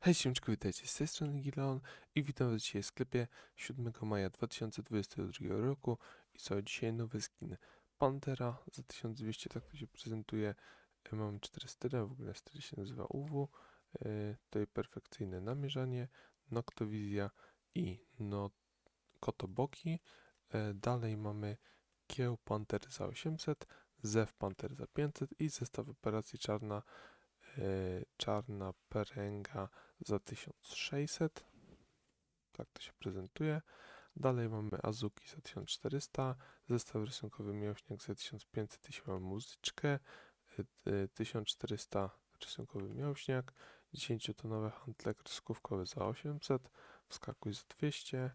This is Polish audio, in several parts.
Hej, siemczku, witajcie, z tej strony Gileon i witam was dzisiaj w sklepie 7 maja 2022 roku i co, dzisiaj nowe skiny. Pantera za 1200, tak to się prezentuje, E, mamy 4 style, w ogóle styl się nazywa UW, e, tutaj perfekcyjne namierzanie, Noctowizja i no, Kotoboki, E, dalej mamy Kieł Panter za 800, Zew Panter za 500 i zestaw operacji czarna czarna peręga za 1600. Tak to się prezentuje. Dalej mamy Azuki za 1400, zestaw rysunkowy miłośniak za 1500, jeśli mamy muzyczkę, y, y, 1400 rysunkowy miłośniak, 10-tonowe handle kreskówkowe za 800, wskakuj za 200,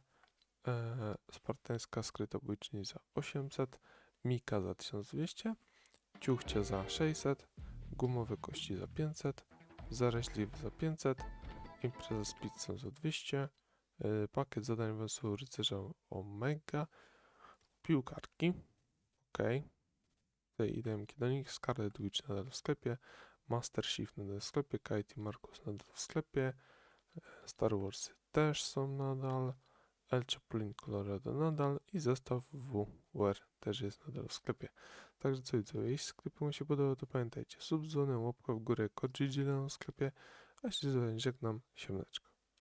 e, spartańska skrytobójczyni za 800, Mika za 1200, ciuchcia za 600, gumowe kości za 500, zaraźliwy za 500, impreza z pizzą za 200, y, pakiet zadań węsłu rycerza Omega, piłkarki, ok, tutaj idemki do nich, Scarlet Witch nadal w sklepie, Master Chief nadal w sklepie, Kite i Markus nadal w sklepie, e, Star Warsy też są nadal, El Chaplin Colorado nadal i zestaw WWR też jest nadal w sklepie. Także co widzę, jeśli sklepie mu się podoba, to pamiętajcie, sub, dzwonek, łapka w górę, kod w sklepie, a się z żegnam, siemneczko.